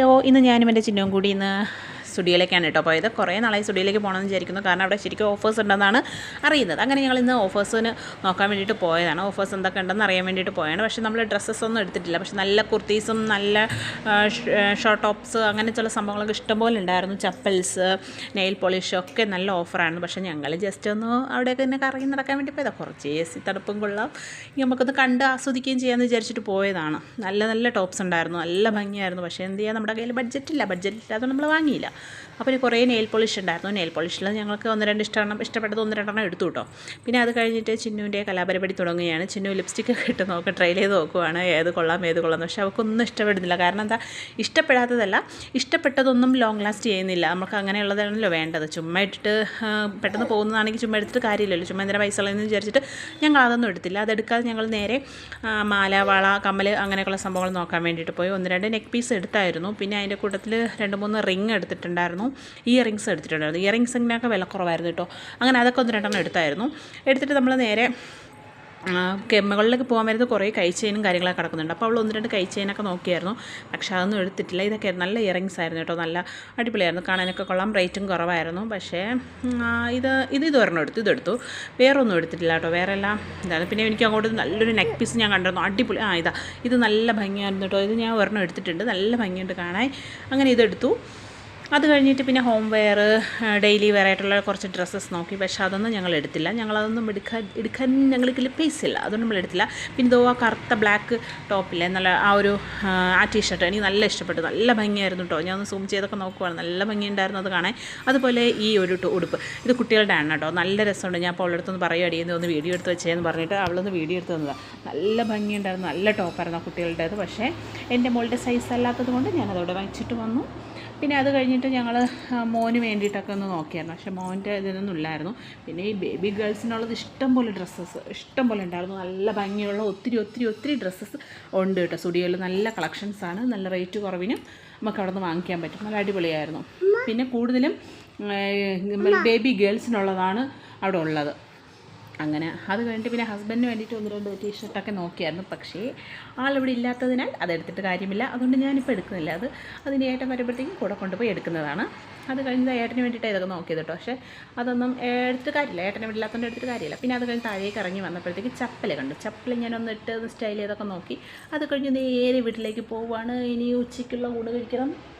Hello ഇന്ന് ഞാനും എന്റെ ചിഹ്നവും കൂടി ഇന്ന് സ്റ്റുഡിയോയിലേക്കാണ് കേട്ടോ പോയത്. കുറേ നാളായി സ്റ്റുഡിയോയിലേക്ക് പോകണമെന്ന് വിചാരിക്കുന്നു. കാരണം അവിടെ ശരിക്കും ഓഫേഴ്സ് ഉണ്ടെന്നാണ് അറിയുന്നത്. അങ്ങനെ ഞങ്ങൾ ഇന്ന് ഓഫേഴ്സിന് നോക്കാൻ വേണ്ടിയിട്ട് പോയതാണ്. ഓഫേഴ്സ് എന്തൊക്കെ ഉണ്ടെന്ന് അറിയാൻ വേണ്ടിയിട്ട് പോയാണ് പക്ഷേ നമ്മൾ ഡ്രസ്സസ് ഒന്നും എടുത്തിട്ടില്ല. പക്ഷേ നല്ല കുർത്തീസും നല്ല ഷോർട്ട് ടോപ്സ് അങ്ങനെ ചില സംഭവങ്ങളൊക്കെ ഇഷ്ടംപോലെ ഉണ്ടായിരുന്നു. ചപ്പൽസ് നെയിൽ പോളിഷ് ഒക്കെ നല്ല ഓഫറാണ് പക്ഷേ ഞങ്ങൾ ജസ്റ്റ് ഒന്ന് അവിടെയൊക്കെ തന്നെ കറങ്ങി നടക്കാൻ വേണ്ടി പോയതാണ് കുറച്ച് എ സി തണുപ്പും കൊള്ളാം. നമുക്കൊന്ന് കണ്ട് ആസ്വദിക്കുകയും ചെയ്യാമെന്ന് വിചാരിച്ചിട്ട് പോയതാണ്. നല്ല നല്ല ടോപ്സ് ഉണ്ടായിരുന്നു. നല്ല ഭംഗിയായിരുന്നു. പക്ഷേ എന്ത് ചെയ്യാൻ നമ്മുടെ കയ്യിൽ ബഡ്ജറ്റ് ഇല്ല. ബഡ്ജറ്റ് ഇല്ലാത്തതുകൊണ്ട് നമ്മൾ വാങ്ങിയില്ല. അപ്പോൾ കുറേ നെയിൽ പോളിഷ് ഉണ്ടായിരുന്നു. നെയിൽ പോളിഷിൽ ഞങ്ങൾക്ക് ഒന്ന് രണ്ട് ഇഷ്ടമാണ് ഇഷ്ടപ്പെട്ടത് ഒന്ന് രണ്ടെണ്ണം എടുത്തു കേട്ടോ പിന്നെ അത് കഴിഞ്ഞിട്ട് ചിന്നുവിന്റെ കലാപരിപാടി തുടങ്ങുകയാണ്. ചിന്നു ലിപ്സ്റ്റിക്ക് ഒക്കെ ഇട്ട് നോക്കുക ട്രൈ ചെയ്ത് നോക്കുവാണ്. ഏത് കൊള്ളാം ഏത് കൊള്ളാം പക്ഷേ അവൾക്കൊന്നും ഇഷ്ടപ്പെടുന്നില്ല. കാരണം എന്താ? ഇഷ്ടപ്പെടാത്തതല്ല. ഇഷ്ടപ്പെട്ടതൊന്നും ലോങ് ലാസ്റ്റ് ചെയ്യുന്നില്ല. നമുക്ക് അങ്ങനെയുള്ളതാണല്ലോ വേണ്ടത്. ചുമ്മാ ഇട്ടിട്ട് പെട്ടെന്ന് പോകുന്നതാണെങ്കിൽ ചുമ്മാ എടുത്തിട്ട് കാര്യമില്ലല്ലോ. ചുമ്മാ എന്തിനാ പൈസ ഉള്ളതെന്ന് വിചാരിച്ചിട്ട് ഞങ്ങൾ അതൊന്നും എടുത്തില്ല. അതെടുക്കാതെ ഞങ്ങൾ നേരെ മാല വള കമ്മൽ അങ്ങനെയൊക്കെയുള്ള സംഭവങ്ങൾ നോക്കാൻ വേണ്ടിയിട്ട് പോയി. ഒന്ന് രണ്ട് നെക്ക് പീസ് എടുത്തായിരുന്നു. പിന്നെ അതിന്റെ കൂട്ടത്തിൽ രണ്ട് മൂന്ന് റിങ് എടുത്തിട്ടുണ്ടായിരുന്നു. ഇയർ റിങ്സ് എടുത്തിട്ടുണ്ടായിരുന്നു. ഇയർ റിങ്സിനൊക്കെ വില കുറവായിരുന്നു കേട്ടോ. അങ്ങനെ അതൊക്കെ ഒന്ന് രണ്ടെണ്ണം എടുത്തായിരുന്നു. എടുത്തിട്ട് നമ്മൾ നേരെ കെമ്മുകളിലേക്ക് പോകാൻ വരുന്നത് കുറേ കൈ ചെയിനും കാര്യങ്ങളൊക്കെ കിടക്കുന്നുണ്ട്. അപ്പോൾ അവൾ ഒന്ന് രണ്ട് കൈ ചെയിനൊക്കെ നോക്കിയായിരുന്നു. പക്ഷേ അതൊന്നും എടുത്തിട്ടില്ല. ഇതൊക്കെ നല്ല ഇയറിങ്സ് ആയിരുന്നു കേട്ടോ. നല്ല അടിപൊളിയായിരുന്നു. കാണാനൊക്കെ കൊള്ളാം. റേറ്റും കുറവായിരുന്നു. പക്ഷേ ഇത് ഇത് ഇത് ഒരെണ്ണം എടുത്തു. ഇതെടുത്തു വേറൊന്നും എടുത്തിട്ടില്ല കേട്ടോ. വേറെ എല്ലാം ഇതാണ്. പിന്നെ എനിക്ക് അങ്ങോട്ട് നല്ലൊരു നെക്ക് പീസ് ഞാൻ കണ്ടിരുന്നു. അടിപൊളി ആ ഇതാ. ഇത് നല്ല ഭംഗിയായിരുന്നു കേട്ടോ. ഇത് ഞാൻ ഒരെണ്ണം എടുത്തിട്ടുണ്ട്. നല്ല ഭംഗിയുണ്ട് കാണാൻ. അങ്ങനെ ഇതെടുത്തു. അത് കഴിഞ്ഞിട്ട് പിന്നെ ഹോം വെയർ ഡെയിലി വെയർ ആയിട്ടുള്ള കുറച്ച് ഡ്രസ്സസ് നോക്കി. പക്ഷേ അതൊന്നും ഞങ്ങൾ എടുത്തില്ല. ഞങ്ങളതൊന്നും എടുക്കാൻ എടുക്കാൻ ഞങ്ങൾക്ക് പൈസ ഇല്ല. അതൊന്നും നമ്മൾ എടുത്തില്ല. പിന്നെ ഇതോ ആ കറുത്ത ബ്ലാക്ക് ടോപ്പില്ലേ നല്ല ആ ഒരു ആ, ടീഷർട്ട് എനിക്ക് നല്ല ഇഷ്ടപ്പെട്ടു. നല്ല ഭംഗിയായിരുന്നു കേട്ടോ ഞാൻ ഒന്ന് സൂം ചെയ്തൊക്കെ നോക്കുവാണ്. നല്ല ഭംഗിയുണ്ടായിരുന്നു അത് കാണാൻ. അതുപോലെ ഈ ഒരു ഉടുപ്പ്. ഇത് കുട്ടികളുടെ ആണ് കേട്ടോ നല്ല രസമുണ്ട്. ഞാൻ അപ്പോൾ അവളടുത്തൊന്ന് പറയുക അടിയെന്ന് ഒന്ന് വീഡിയോ എടുത്ത് വെച്ചേന്ന് പറഞ്ഞിട്ട് അവളൊന്ന് വീഡിയോ എടുത്ത് തന്നതാണ് നല്ല ഭംഗിയുണ്ടായിരുന്നു. നല്ല ടോപ്പായിരുന്നു ആ കുട്ടികളുടേത്. പക്ഷേ എന്റെ മോളുടെ സൈസ് അല്ലാത്തത് കൊണ്ട് ഞാനതവിടെ വാങ്ങിച്ചിട്ട് വന്നു. പിന്നെ അത് കഴിഞ്ഞിട്ട് ഞങ്ങൾ മോന് വേണ്ടിയിട്ടൊക്കെ ഒന്ന് നോക്കിയായിരുന്നു. പക്ഷേ മോന്റെ ഇതിനൊന്നും ഇല്ലായിരുന്നു. പിന്നെ ഈ ബേബി ഗേൾസിനുള്ളത് ഇഷ്ടം പോലെ ഡ്രസ്സസ് ഇഷ്ടം പോലെ ഉണ്ടായിരുന്നു. നല്ല ഭംഗിയുള്ള ഒത്തിരി ഒത്തിരി ഒത്തിരി ഡ്രസ്സസ് ഉണ്ട് കേട്ടോ. സ്റ്റുഡിയോയിൽ നല്ല കളക്ഷൻസാണ് ആണ്. നല്ല റേറ്റ് കുറവിനും നമുക്ക് അവിടെ നിന്ന് വാങ്ങിക്കാൻ പറ്റും. നല്ല അടിപൊളിയായിരുന്നു. പിന്നെ കൂടുതലും ബേബി ഗേൾസിനുള്ളതാണ് അവിടെ ഉള്ളത്. അങ്ങനെ അത് കഴിഞ്ഞിട്ട് പിന്നെ ഹസ്ബൻഡിന് വേണ്ടിയിട്ട് ഒന്ന് രണ്ട് ടീഷർട്ടൊക്കെ നോക്കിയായിരുന്നു. പക്ഷേ ആളിവിടെ ഇല്ലാത്തതിനാൽ അതെടുത്തിട്ട് കാര്യമില്ല. അതുകൊണ്ട് ഞാനിപ്പോൾ എടുക്കുന്നില്ല. അത് അതിന് ഏട്ടൻ വരുമ്പോഴത്തേക്കും കൂടെ കൊണ്ടുപോയി എടുക്കുന്നതാണ്. അത് കഴിഞ്ഞ് ഏട്ടന് വേണ്ടിയിട്ട് ഇതൊക്കെ നോക്കിയത് കേട്ടോ പക്ഷേ അതൊന്നും എടുത്തിട്ട് കാര്യമില്ല. ഏട്ടനെ വീട്ടിലാത്തതുകൊണ്ട് എടുത്തിട്ട് കാര്യമില്ല. പിന്നെ അത് കഴിഞ്ഞ് താഴേക്ക് ഇറങ്ങി വന്നപ്പോഴത്തേക്ക് ചപ്പല കണ്ടു. ചപ്പല ഞാനൊന്ന് ഇട്ട് സ്റ്റൈൽ ചെയ്തൊക്കെ നോക്കി. അത് കഴിഞ്ഞ് നേരെ വീട്ടിലേക്ക് പോവുകയാണ് ഇനി ഉച്ചയ്ക്കുള്ള ഊണ് കഴിക്കണം.